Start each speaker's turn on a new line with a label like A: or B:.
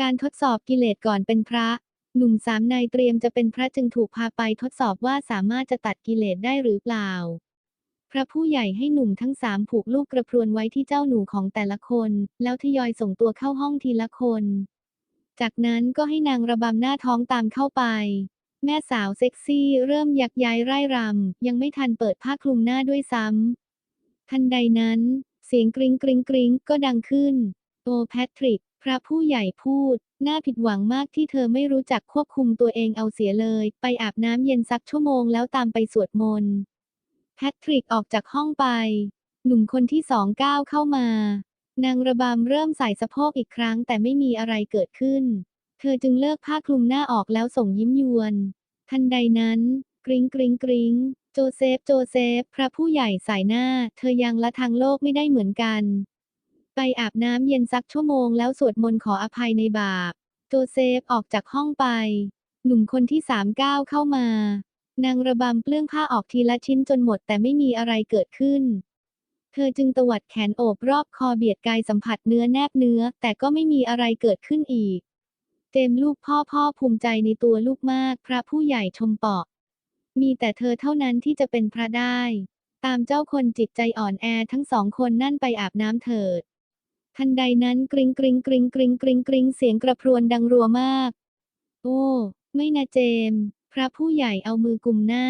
A: การทดสอบกิเลสก่อนเป็นพระ หนุ่มสามนายเตรียมจะเป็นพระจึงถูกพาไปทดสอบว่าสามารถจะตัดกิเลสได้หรือเปล่า พระผู้ใหญ่ให้หนุ่มทั้งสามผูกลูกกระพรวนไว้ที่เจ้าหนูของแต่ละคน แล้วทยอยส่งตัวเข้าห้องทีละคน จากนั้นก็ให้นางระบำหน้าท้องตามเข้าไป แม่สาวเซ็กซี่เริ่มยักย้ายไร่รำยังไม่ทันเปิดผ้าคลุมหน้าด้วยซ้ำทันใดนั้น เสียงกริ๊งกริ๊งกริ๊งก็ดังขึ้น โอแพทริก พระผู้ใหญ่พูด น่าผิดหวังมากที่เธอไม่รู้จักควบคุมตัวเองเอาเสียเลย ไปอาบน้ำเย็นสักชั่วโมงแล้วตามไปสวดมนต์ แพทริกออกจากห้องไป หนุ่มคนที่สองก้าวเข้ามานางระบำเริ่มใส่สะโพกอีกครั้งแต่ไม่มีอะไรเกิดขึ้น เธอจึงเลิกผ้าคลุมหน้าออกแล้วส่งยิ้มยวน ทันใดนั้น กริ๊งกริ๊งกริ๊งโจเซฟ โจเซฟ พระผู้ใหญ่สายหน้า เธอยังละทางโลกไม่ได้เหมือนกัน ไปอาบน้ำเย็นสักชั่วโมงแล้วสวดมนต์ขออภัยในบาป โจเซฟออกจากห้องไป หนุ่มคนที่สามก้าวเข้ามา นางระบำเปลื้องผ้าออกทีละชิ้นจนหมดแต่ไม่มีอะไรเกิดขึ้น เธอจึงตวัดแขนโอบรอบคอเบียดกายสัมผัสเนื้อแนบเนื้อ แต่ก็ไม่มีอะไรเกิดขึ้นอีกเจมลูกพ่อพ่อภูมิใจในตัวลูกมาก พระผู้ใหญ่ชมเปาะ มีแต่เธอเท่านั้นที่จะเป็นพระได้ ตามเจ้าคนจิตใจอ่อนแอทั้งสองคนนั่นไปอาบน้ำเถิด ทันใดนั้นกริงกริงกริงกริงกริงกริงเสียงกระพรวนดังรัวมาก โอ้ ไม่นะเจมส์พระผู้ใหญ่เอามือกุมหน้า